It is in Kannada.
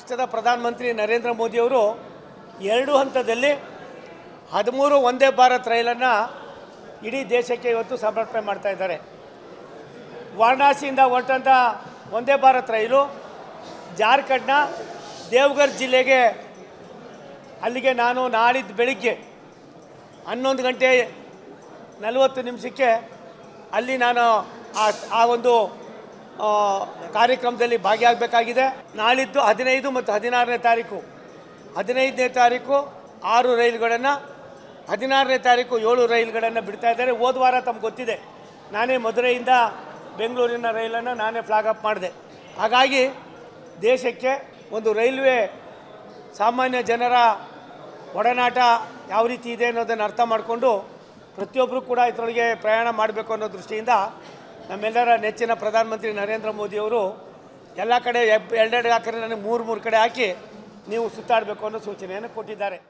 ರಾಷ್ಟ್ರದ ಪ್ರಧಾನಮಂತ್ರಿ ನರೇಂದ್ರ ಮೋದಿಯವರು ಎರಡು ಹಂತದಲ್ಲಿ ಹದಿಮೂರು ಒಂದೇ ಭಾರತ್ ರೈಲನ್ನು ಇಡೀ ದೇಶಕ್ಕೆ ಇವತ್ತು ಸಮರ್ಪಣೆ ಮಾಡ್ತಾ ಇದ್ದಾರೆ. ವಾರಣಾಸಿಯಿಂದ ಹೊರಟಂಥ ಒಂದೇ ಭಾರತ್ ರೈಲು ಜಾರ್ಖಂಡ್ನ ದೇವ್ಗರ್ ಜಿಲ್ಲೆಗೆ ಅಲ್ಲಿಗೆ ನಾನು ನಾಳಿದ್ದು ಬೆಳಿಗ್ಗೆ ಹನ್ನೊಂದು ಗಂಟೆ ನಲವತ್ತು ನಿಮಿಷಕ್ಕೆ ಅಲ್ಲಿ ನಾನು ಆ ಒಂದು ಕಾರ್ಯಕ್ರಮದಲ್ಲಿ ಭಾಗಿಯಾಗಬೇಕಾಗಿದೆ. ನಾಳಿದ್ದು ಹದಿನೈದು ಮತ್ತು ಹದಿನಾರನೇ ತಾರೀಕು. ಹದಿನೈದನೇ ತಾರೀಕು ಆರು ರೈಲುಗಳನ್ನು, ಹದಿನಾರನೇ ತಾರೀಕು ಏಳು ರೈಲುಗಳನ್ನು ಬಿಡ್ತಾ ಇದ್ದಾರೆ. ಹೋದ ವಾರ ತಮ್ಗೆ ಗೊತ್ತಿದೆ. ನಾನೇ ಮಧುರೈಯಿಂದ ಬೆಂಗಳೂರಿನ ರೈಲನ್ನು ನಾನೇ ಫ್ಲಾಗ್ ಅಪ್ ಮಾಡಿದೆ. ಹಾಗಾಗಿ ದೇಶಕ್ಕೆ ಒಂದು ರೈಲ್ವೆ ಸಾಮಾನ್ಯ ಜನರ ಒಡನಾಟ ಯಾವ ರೀತಿ ಇದೆ ಅನ್ನೋದನ್ನು ಅರ್ಥ ಮಾಡಿಕೊಂಡು ಪ್ರತಿಯೊಬ್ಬರು ಕೂಡ ಇದರೊಳಗೆ ಪ್ರಯಾಣ ಮಾಡಬೇಕು ಅನ್ನೋ ದೃಷ್ಟಿಯಿಂದ ನಮ್ಮೆಲ್ಲರ ನೆಚ್ಚಿನ ಪ್ರಧಾನಮಂತ್ರಿ ನರೇಂದ್ರ ಮೋದಿಯವರು ಎಲ್ಲ ಕಡೆ ಎರಡೆರಡು ಹಾಕಿದ್ರೆ ನನಗೆ ಮೂರು ಮೂರು ಕಡೆ ಹಾಕಿ ನೀವು ಸುತ್ತಾಡಬೇಕು ಅನ್ನೋ ಸೂಚನೆಯನ್ನು ಕೊಟ್ಟಿದ್ದಾರೆ.